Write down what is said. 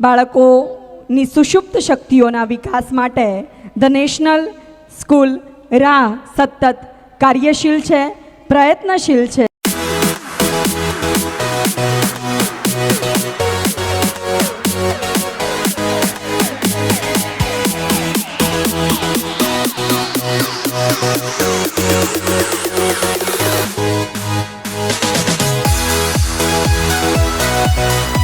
બાળકોની સુષુપ્ત શક્તિઓના વિકાસ માટે the national school રા સતત કાર્યશીલ છે, પ્રયત્નશીલ છે Thank you.